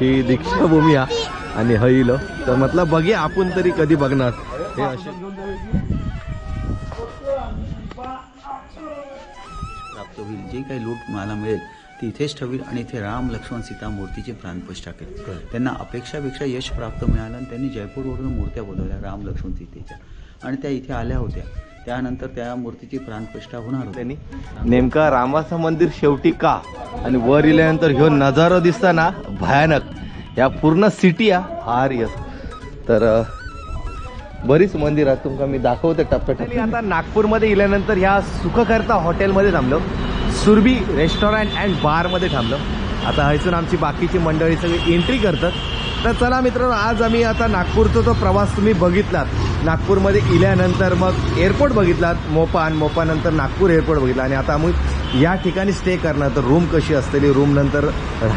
ही दीक्षाभूमी आणि हईल तर म्हटलं बघूया आपण तरी कधी बघणार. हे असे. प्राप्त होईल. जे काही लूट मला मिळेल ते इथेच ठेवील आणि इथे राम लक्ष्मण सीता मूर्तीचे प्राणपश टाकेल. त्यांना अपेक्षापेक्षा यश प्राप्त मिळालं आणि त्यांनी जयपूरवरून मूर्त्या बोलवल्या राम लक्ष्मण सीतेच्या. आणि त्या इथे आल्या होत्या. त्यानंतर त्या मूर्तीची प्राणप्रतिष्ठा होणार होती. त्यांनी नेमका रामाचं मंदिर शेवटी का? आणि वर इल्यानंतर ह्यो नजारा दिसता ना भयानक. या पूर्ण सिटी हा आर्य तर बरीच मंदिर आहेत. तुमका मी दाखवते टप्प्याटप्प्या आता नागपूरमध्ये गेल्यानंतर ह्या सुखकर्ता हॉटेलमध्ये थांबलो. सुरभी रेस्टॉरंट अँड बारमध्ये थांबलो. आता हयसून आमची बाकीची मंडळी सगळी एंट्री करतात. तर चला मित्रांनो आज आम्ही आता नागपूरचा तो प्रवास तुम्ही बघितलात. नागपूरमध्ये इल्यानंतर मग एअरपोर्ट बघितलात मोपान मोपानंतर नागपूर एअरपोर्ट बघितला. आणि आता आम्ही या ठिकाणी स्टे करणार. तर रूम कशी असतली? रूम नंतर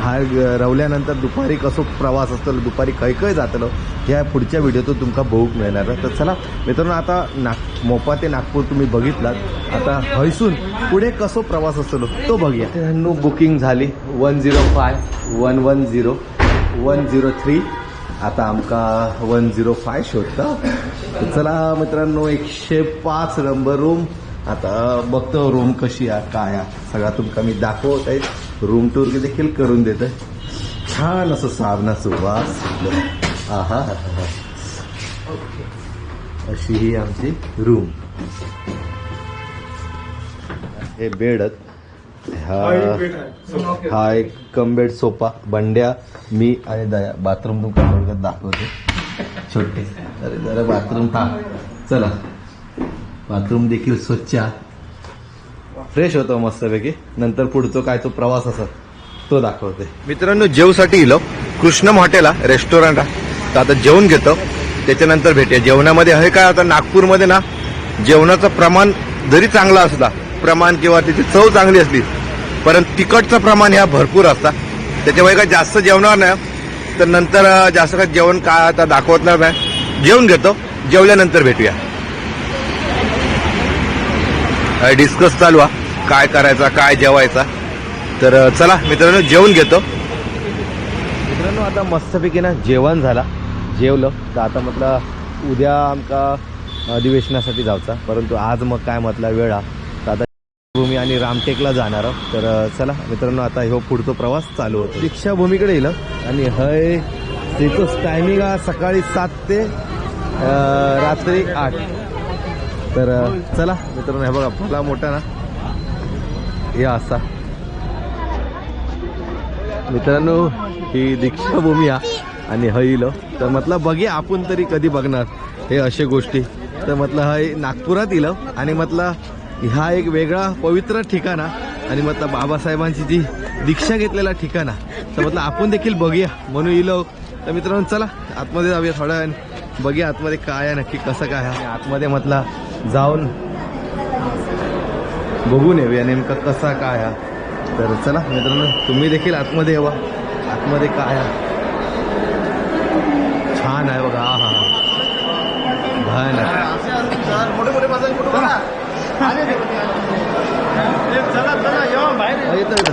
हा रवल्यानंतर दुपारी कसो प्रवास असतो? दुपारी खंय खंय जातलो? ह्या पुढच्या व्हिडिओतून तुमका बघूक मिळणार. तर चला मित्रांनो आता नाग मोपा ते नागपूर तुम्ही बघितलात. आता हयसून पुढे कसो प्रवास असतो तो बघूया. नो बुकिंग झाली. One zero five one one zero one zero three आता आमका वन झिरो फाय शोधता. चला मित्रांनो एकशे पाच नंबर रूम आता बघतो रूम कशी आहे काय आहे. सगळा तुमका मी दाखवत आहे. रूम टूर देखील करून देत. छान असं साबणा सुवास. हा हा अशी ही आमची रूम हे बेड हा हा एक कम बेड सोफा बंड्या मी आणि दया. बाथरूम तुमका थोडक्यात दाखवते. छोटे. अरे जरा बाथरूम था चला. बाथरूम देखील स्वच्छ फ्रेश होतो मस्तपैकी. नंतर पुढचं काय तो प्रवास असत तो दाखवते. मित्रांनो जेवसाठी इलो. कृष्णम हॉटेल हा रेस्टॉरंट हा तर आता जेवण घेतो. त्याच्यानंतर भेटूया. जेवणामध्ये आहे काय? आता नागपूरमध्ये ना जेवणाचं प्रमाण जरी चांगला असला प्रमाण किंवा त्याची चव चांगली असली परंतु तिखटचं प्रमाण ह्या भरपूर असतात. त्याच्यामुळे काय जास्त जेवणार नाही. तर नंतर जास्त काय जेवण काय आता दाखवणार नाही जेवण घेतो. जेवल्यानंतर भेटूया. डिस्कस चालू आहे काय करायचा काय जेवायचा. तर चला मित्रांनो जेवण घेतो. मित्रांनो आता मस्तपैकी ना जेवण झाला. जेवलं. तर आता म्हटलं उद्या आमका अधिवेशनासाठी जायचा परंतु आज मग काय म्हटलं वेळ हा. तर आता भूमी आणि रामटेकला जाणार आहोत. तर चला मित्रांनो आता ह्यो पुढचा प्रवास चालू होतो. दीक्षाभूमीकडे येईल आणि हय तिथंच टायमिंग हा सकाळी सात ते रात्री आठ. तर चला मित्रांनो हे बघा भला मोठा ना. हे असा. मित्रांनो ही दीक्षाभूमी हा आणि हईल तर म्हटलं बघूया आपण तरी कधी बघणार हे असे गोष्टी. तर म्हटलं हय नागपुरात इलं आणि म्हटलं ह्या एक वेगळा पवित्र ठिकाणा आणि म्हटलं बाबासाहेबांची जी दीक्षा घेतलेला ठिकाणा तर म्हटलं आपण देखील बघूया म्हणून इलो तर मित्रांनो चला आतमध्ये जाऊया थोड्या वेळाने बघूया आतमध्ये काय आहे नक्की कसं काय आहे आतमध्ये म्हटलं जाऊन बघून येऊया नेमकं कसा काय हा तर चला मित्रांनो तुम्ही देखील आतमध्ये येवा आतमध्ये काय आहे छान आहे बघा हा हा भयानक हा, येतो येतो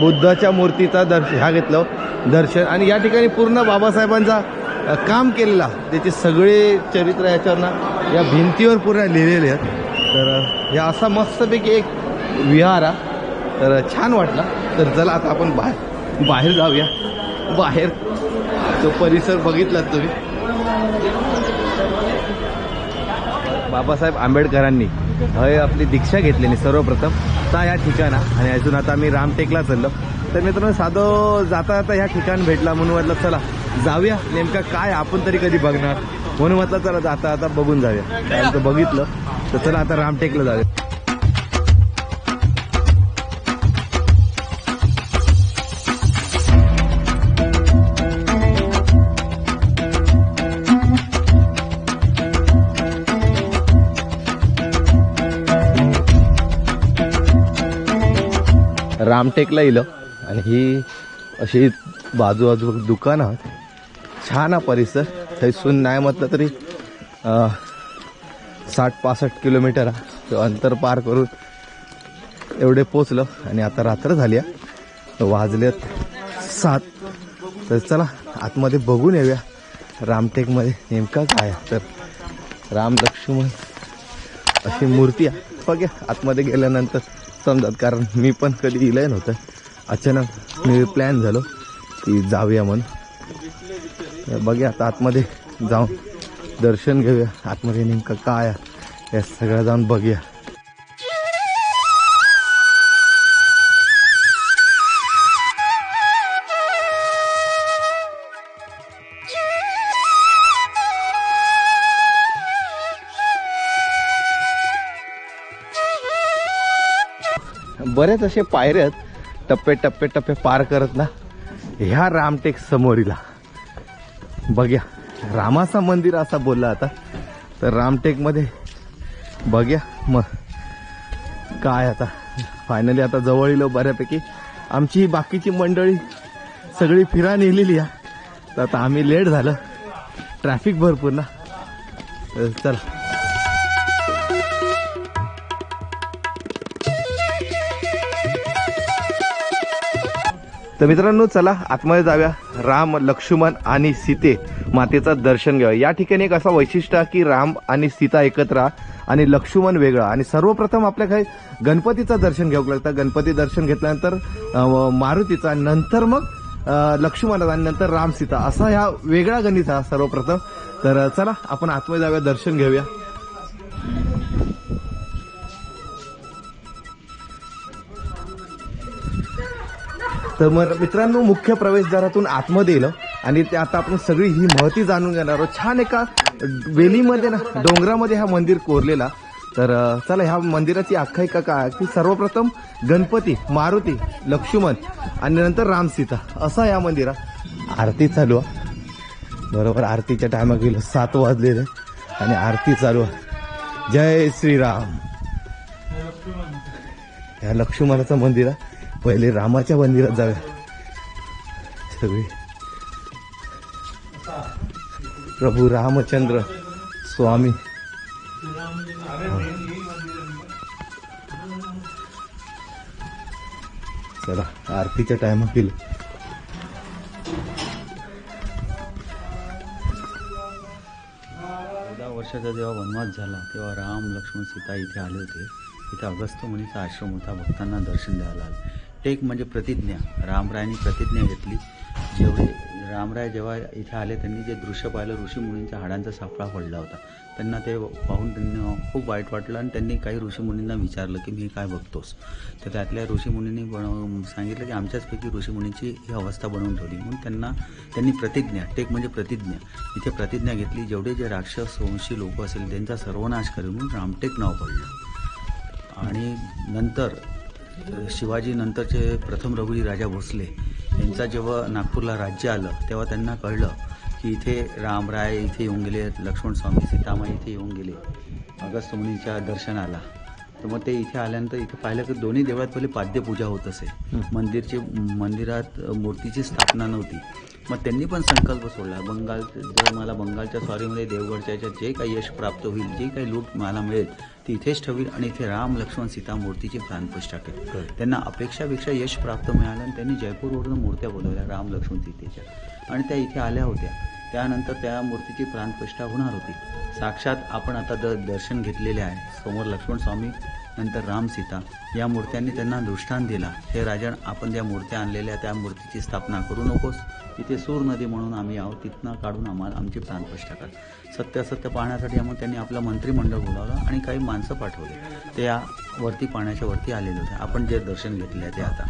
बुद्धाच्या मूर्तीचा दर्श ह्या घेतलं. दर्शन. आणि या ठिकाणी पूर्ण बाबासाहेबांचा काम केलेला त्याचे सगळे चरित्र याच्यावर ना या भिंतीवर पूर्ण लिहिलेले आहेत. तर ह्या असा मस्तपैकी एक विहार हा तर छान वाटला. तर चला आता आपण बाहेर बाहेर जाऊया. बाहेर. तो परिसर बघितलात तुम्ही. बाबासाहेब आंबेडकरांनी हय आपली दीक्षा घेतलेली सर्वप्रथम. ता या ठिकाणा. आणि अजून आता आम्ही रामटेकला चाललो. तर मित्रांनो साधं जाता जाता ह्या ठिकाण भेटला म्हणून म्हटलं चला जाऊया. नेमका काय आपण तरी कधी बघणार? म्हणून म्हटलं चला जाता आता बघून जाऊया. कारण बघितलं. तर चला आता रामटेकला जाऊया. रामटेकला इलं आणि ही अशी बाजू बाजू दुकानं आहेत. छान आहे परिसर. थैसून नाही म्हटलं तरी साठ पासष्ट किलोमीटर आहे अंतर पार करून एवढे पोचलं आणि आता रात्र झाली आहे. वाजलेत सात. तर चला आतमध्ये बघून येऊया रामटेकमध्ये नेमका काय तर राम लक्ष्मण अशी मूर्ती आहे. बघ्या आतमध्ये गेल्यानंतर समजात कारण मी पण कधी इलंय नव्हतं. अचानक मी प्लॅन झालो की जाऊया म्हणून. बघूया आता आतमध्ये जाऊन दर्शन घेऊया. आतमध्ये नेमकं काय या सगळं जाऊन बघूया. बरेच असे पायऱ्यात टप्पे टप्पे टप्पे पार करत ना. ह्या रामटेक समोरीला. बघ्या रामाचा मंदिर असा बोलला आता. तर रामटेकमध्ये बघ्या मग काय आता. फायनली आता जवळ येलो बऱ्यापैकी आमची ही बाकीची मंडळी सगळी फिरा नेलेली आहे तर आता आम्ही लेट झालं. ट्रॅफिक भरपूर ना. चला. तर मित्रांनो चला आतमध्ये जाऊया. राम लक्ष्मण आणि सीते मातेचं दर्शन घ्यावं या ठिकाणी एक असा वैशिष्ट्य आहे की राम आणि सीता एकत्र आणि लक्ष्मण वेगळा. आणि सर्वप्रथम आपल्या काही गणपतीचं दर्शन घ्यावं लागतं. गणपती दर्शन घेतल्यानंतर मारुतीचा नंतर मग लक्ष्मण आणि नंतर राम सीता. असा ह्या वेगळा गणित हा सर्वप्रथम. तर चला आपण आतमध्ये जाऊया दर्शन घेऊया. तर मग मित्रांनो मुख्य प्रवेशद्वारातून आतमध्ये येलं. आणि ते आता आपण सगळी ही महती जाणून घेणार आहोत. छान एका वेलीमध्ये ना डोंगरामध्ये हा मंदिर कोरलेला. तर चला ह्या मंदिराची आख्यायिका काय की सर्वप्रथम गणपती मारुती लक्ष्मण आणि नंतर रामसीता असा या मंदिरात आरती चालू आहे. बरोबर आरतीच्या टायमा गेलो सात वाजलेले. आणि आरती चालू आहे. जय श्रीराम. ह्या लक्ष्मणाचं मंदिर आहे. पहिले रामाच्या मंदिरात जाऊया. सगळी. प्रभू रामचंद्र स्वामी. चला आरतीच्या टायमा गेलो चौदा वर्षाचा जेव्हा वनवास झाला तेव्हा राम लक्ष्मण सीता इथे आले होते. इथे अगस्त मुनीचा आश्रम होता. भक्तांना दर्शन द्यायला आलं. टेक म्हणजे प्रतिज्ञा. रामरायांनी प्रतिज्ञा घेतली. जेवढे रामराय जेव्हा इथे आले त्यांनी जे दृश्य पाहिलं ऋषीमुनींच्या हाडांचा सापळा पडला होता. त्यांना ते पाहून त्यांना खूप वाईट वाटलं आणि त्यांनी काही ऋषीमुनींना विचारलं की मी काय बघतोस? तर त्यातल्या ऋषीमुनींनी बनव सांगितलं की आमच्याचपैकी ऋषीमुनींची ही अवस्था बनवून ठेवली. म्हणून त्यांना त्यांनी प्रतिज्ञा टेक म्हणजे प्रतिज्ञा इथे प्रतिज्ञा घेतली. जेवढे जे राक्षस वंशी लोक असेल त्यांचा सर्वनाश करेल म्हणून रामटेक नाव पडलं. आणि नंतर शिवाजी नंतरचे प्रथम रघुजी राजा भोसले यांचा जेव्हा नागपूरला राज्य आलं तेव्हा त्यांना कळलं की इथे रामराय इथे येऊन गेले लक्ष्मण स्वामी सीतामाई इथे येऊन गेले. अगस्त मुनीच्या दर्शनाला. तर मग ते इथे आल्यानंतर इथे पाहिलं की दोन्ही देवळात पहिले पाद्यपूजा होत असे. मंदिरची मंदिरात मूर्तीची स्थापना नव्हती. मग त्यांनी पण संकल्प सोडला. बंगाल जर मला बंगालच्या स्वारीमध्ये देवगडच्या याच्यात जे काही यश प्राप्त होईल जे काही लूट मला मिळेल ती इथेच ठेवील आणि इथे राम लक्ष्मण सीता मूर्तीची प्राणप्रतिष्ठा केली त्यांना अपेक्षापेक्षा यश प्राप्त मिळालं आणि त्यांनी जयपूरवरून मूर्त्या बोलवल्या राम लक्ष्मण सीतेच्या. आणि त्या इथे आल्या होत्या. त्यानंतर त्या मूर्तीची प्राणप्रतिष्ठा होणार होती. साक्षात आपण आता द दर्शन घेतलेले आहे. समोर लक्ष्मण स्वामी नंतर राम सीता. या मूर्त्यांनी त्यांना दृष्टांत दिला. हे राजन आपण ज्या मूर्त्या आणलेल्या त्या मूर्तीची स्थापना करू नकोस. इथे सूर नदी म्हणून आम्ही आहोत. तिथनं काढून आम्हाला आमची प्राणप्रतिष्ठा कर सत्य असत्य पाहण्यासाठी मग त्यांनी आपलं मंत्रिमंडळ बोलावलं आणि काही माणसं पाठवले. ते या वरती पाण्याच्या वरती आलेले होते. आपण जे दर्शन घेतले ते आता.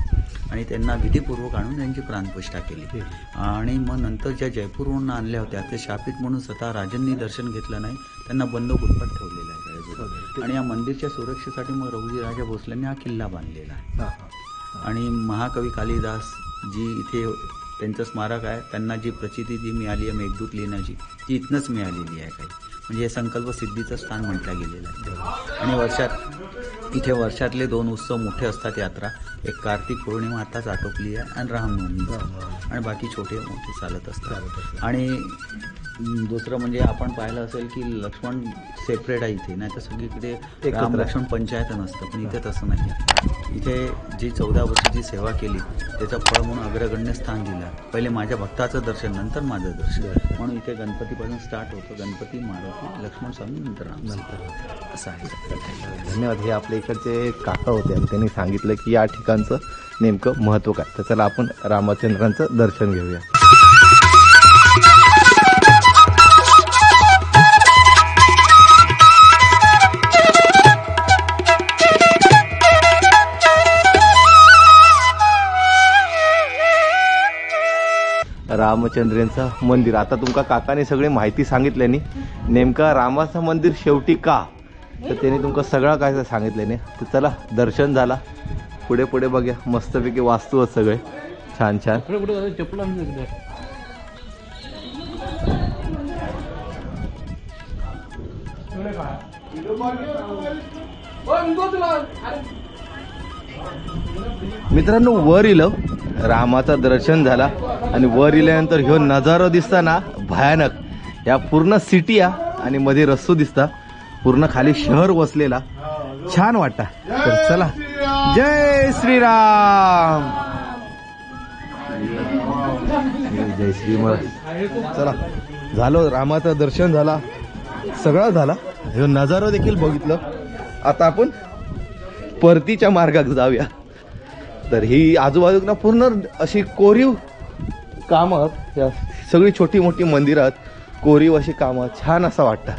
आणि त्यांना विधीपूर्वक आणून त्यांची प्राणप्रतिष्ठा केली. आणि मग नंतर ज्या जयपूरवरून आणल्या होत्या ते शापित म्हणून स्वतः राजांनी दर्शन घेतलं नाही. त्यांना बंद गुटपट ठेवलेलं आहे. जयपूर. आणि या मंदिरच्या सुरक्षेसाठी मग रघुजी राजा भोसलेंनी हा किल्ला बांधलेला आहे. आणि महाकवी कालिदास जी इथे त्यांचं स्मारक आहे. त्यांना जी प्रचिती जी मिळाली आहे मेघदूत लिहिण्याची ती इथनंच मिळालेली आहे काही. म्हणजे हे संकल्प सिद्धीचं स्थान म्हटलं गेलेलं आहे. आणि वर्षात इथे वर्षातले दोन उत्सव मोठे असतात यात्रा. एक कार्तिक पौर्णिमा आताच आटोपली आहे आणि रामनवमी आणि बाकी छोटे मोठे चालत असतात. आणि दुसरं म्हणजे आपण पाहिलं असेल की लक्ष्मण सेपरेट आहे इथे. नाही तर सगळीकडे राम लक्ष्मण पंचायत नसतं. पण इथे तसं नाही इथे जी चौदा वर्षाची सेवा केली त्याचं फळ म्हणून अग्रगण्य स्थान दिलं. पहिले माझ्या भक्ताचं दर्शन नंतर माझं दर्शन. म्हणून इथे गणपतीपासून स्टार्ट होतं. गणपती मारुती लक्ष्मण स्वामी नंतर नंतर असं आहे. धन्यवाद. हे आपल्या इकडचे काका होते आणि त्यांनी सांगितलं की या ठिकाणचं नेमकं महत्त्व काय. तर चला आपण रामचंद्रांचं दर्शन घेऊया. रामचंद्रांचं मंदिर. आता तुमका काकाने सगळी माहिती सांगितल्यानी नेमका रामाचं मंदिर शेवटी का? तर त्याने तुमका सगळं काय सांगितल्याने तर चला दर्शन झाला. पुढे पुढे बघूया. मस्तपैकी वास्तू आहेत सगळे. छान छान. मित्रांनो वर इलं. रामाचं दर्शन झाला आणि वर इल्यानंतर ह्यो नजारो दिसता ना भयानक. या पूर्ण सिटी आ आणि मध्ये रस्तो दिसता. पूर्ण खाली शहर वसलेला. छान वाटता. तर चला. जय श्रीराम. जय श्री चला. झालं. रामाचं दर्शन झाला. सगळं झाला. ह्यो नजारो देखील बघितलं. आता आपण परतीच्या मार्गात जाऊया. तर ही आजूबाजूला पूर्ण अशी कोरीव कामं या सगळी छोटी मोठी मंदिरं आहेत कोरीव अशी कामं छान असं वाटतं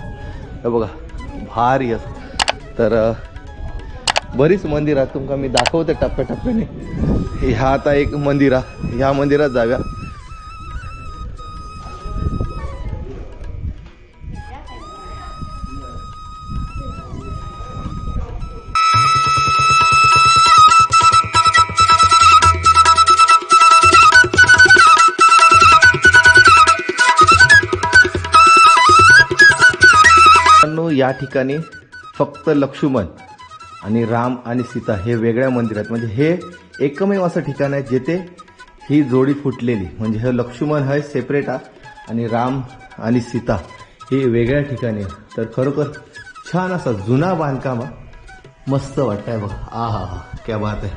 हे बघा भारी असं. तर बरीच मंदिरात आहेत तुमका मी दाखवते टप्प्याटप्प्याने. ह्या आता एक मंदिर आहे ह्या मंदिरात जाव्या. या ठिकाणी फक्त लक्ष्मण आणि राम आणि सीता हे वेगळ्या मंदिरात म्हणजे हे एकमेव असं ठिकाण आहे जेथे ही जोडी फुटलेली. म्हणजे हे लक्ष्मण हे सेपरेट आहे आणि राम आणि सीता हे वेगळ्या ठिकाणी आहे तर खरोखर छान असा जुना बांधकाम आहे. मस्त वाटतंय बघा. आ हा हा क्या बात आहे.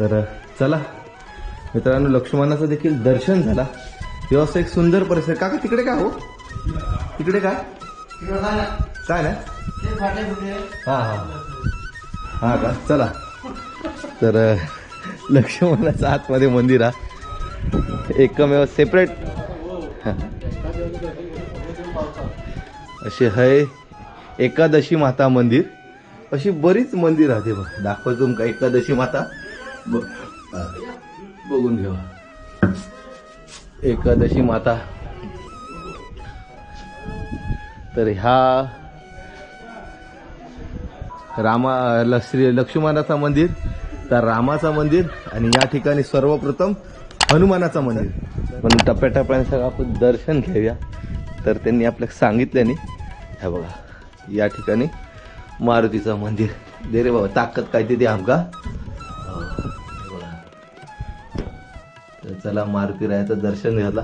तर चला. मित्रांनो लक्ष्मणाचं देखील दर्शन झाला. हे असं एक सुंदर परिसर. काका तिकडे काय हो? तिकडे काय काय ना हा हा हा. का? चला. तर लक्ष्मणाचं आतमध्ये मंदिर हा. एकमेव सेपरेट असे है एकादशी माता मंदिर. अशी बरीच मंदिर राहते बघ. दाखवतो तुमका एकादशी माता. बघून घेऊ. एकादशी माता. तर ह्या रामा श्री लक्ष्मणाचं मंदिर तर रामाचं मंदिर आणि या ठिकाणी सर्वप्रथम हनुमानाचं मंदिर. पण टप्प्याटप्प्याने सगळं आपण दर्शन घेऊया. तर त्यांनी आपल्याला सांगितल्याने हे बघा या ठिकाणी मारुतीचं मंदिर. दे रे बाबा ताकद काय ते आमका. तर चला मारुती रायाचं दर्शन घ्यायला.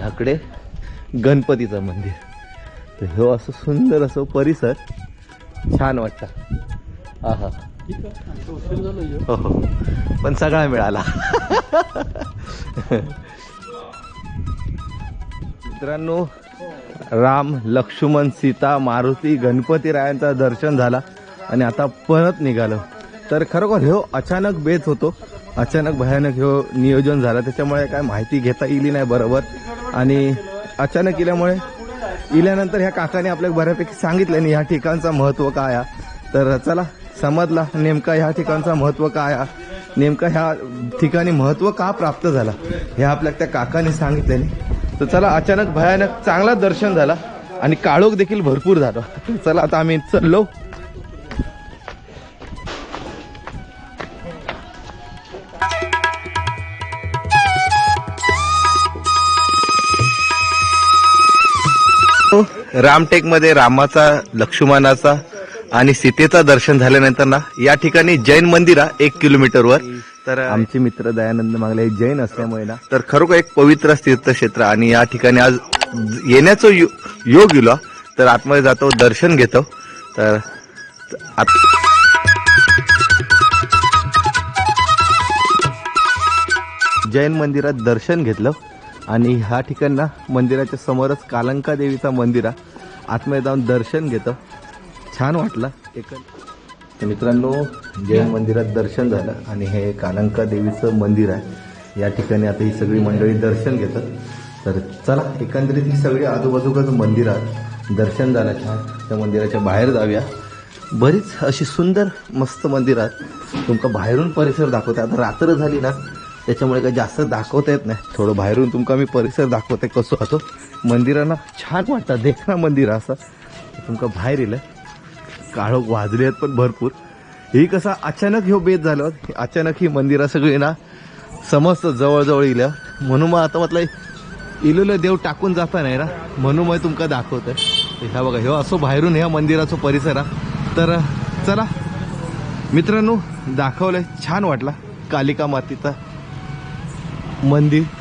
ह्याकडे गणपतीचं मंदिर. तर हो असं सुंदर असं परिसर छान वाटतं. हा हा हो. हो पण सगळा मिळाला. मित्रांनो राम लक्ष्मण सीता मारुती गणपती रायांचं दर्शन झाला आणि आता परत निघालो. तर खरोखर ह्यो अचानक बेत होतो. अचानक भयानक ह्यो नियोजन झालं. त्याच्यामुळे काय माहिती घेता येईल नाही बरोबर. आणि अचानक इल्यामुळे इल्यानंतर ह्या काकाने आपल्याला बऱ्यापैकी सांगितलं ह्या ठिकाणचं महत्त्व काय आहे. तर चला समजला नेमका ह्या ठिकाणचा महत्त्व काय आहे. नेमका ह्या ठिकाणी महत्त्व का प्राप्त झाला हे आपल्या त्या काकाने सांगितल्याने तर चला अचानक भयानक चांगला दर्शन झाला आणि काळोख देखील भरपूर झाला. चला आता आम्ही चाललो. रामटेकमध्ये रामाचा लक्ष्मणाचा आणि सीतेचा दर्शन झाल्यानंतर ना या ठिकाणी जैन मंदिर आहे एक किलोमीटरवर तर आमचे मित्र दयानंद मागले हे जैन असल्यामुळे ना. तर खरोखर एक पवित्र तीर्थक्षेत्र आणि या ठिकाणी आज येण्याचं यो- योग येलो. तर आतमध्ये जातो दर्शन घेतो. तर आत- जैन मंदिरात दर्शन घेतलं. आणि ह्या ठिकाणी ना मंदिराच्या समोरच कालंका देवीचा मंदिर. आहे आतमध्ये जाऊन दर्शन घेतं. छान वाटलं. एक तर मित्रांनो जैन मंदिरात दर्शन झालं आणि हे कालंका देवीचं मंदिर आहे या ठिकाणी आता ही सगळी मंडळी दर्शन घेतात. तर चला एकंदरीत ही सगळी आजूबाजूलाच मंदिर आहेत. दर्शन झालं छान. त्या मंदिराच्या बाहेर जाऊया. बरीच अशी सुंदर मस्त मंदिर आहेत. तुमका बाहेरून परिसर दाखवते. आता रात्र झाली ना त्याच्यामुळे काही जास्त दाखवता येत नाही. थोडं बाहेरून तुमका मी परिसर दाखवते कसं होतो. मंदिरांना छान वाटतं. देखना मंदिर असं. तुमका बाहेर येलं काळोख वाजले आहेत पण भरपूर. ही कसा अचानक ह्यो बेत झालं. अचानक ही मंदिरं सगळी ना समजतं जवळजवळ इल्या म्हणून मग आता म्हटलं इलेलं देव टाकून जाता नाही ना. म्हणून मग तुमका दाखवतंय. ह्या बघा ह्यो असो बाहेरून ह्या मंदिराचा परिसर आहे तर चला. मित्रांनो दाखवलंय. छान वाटला. कालिका मातीचा मंदिर.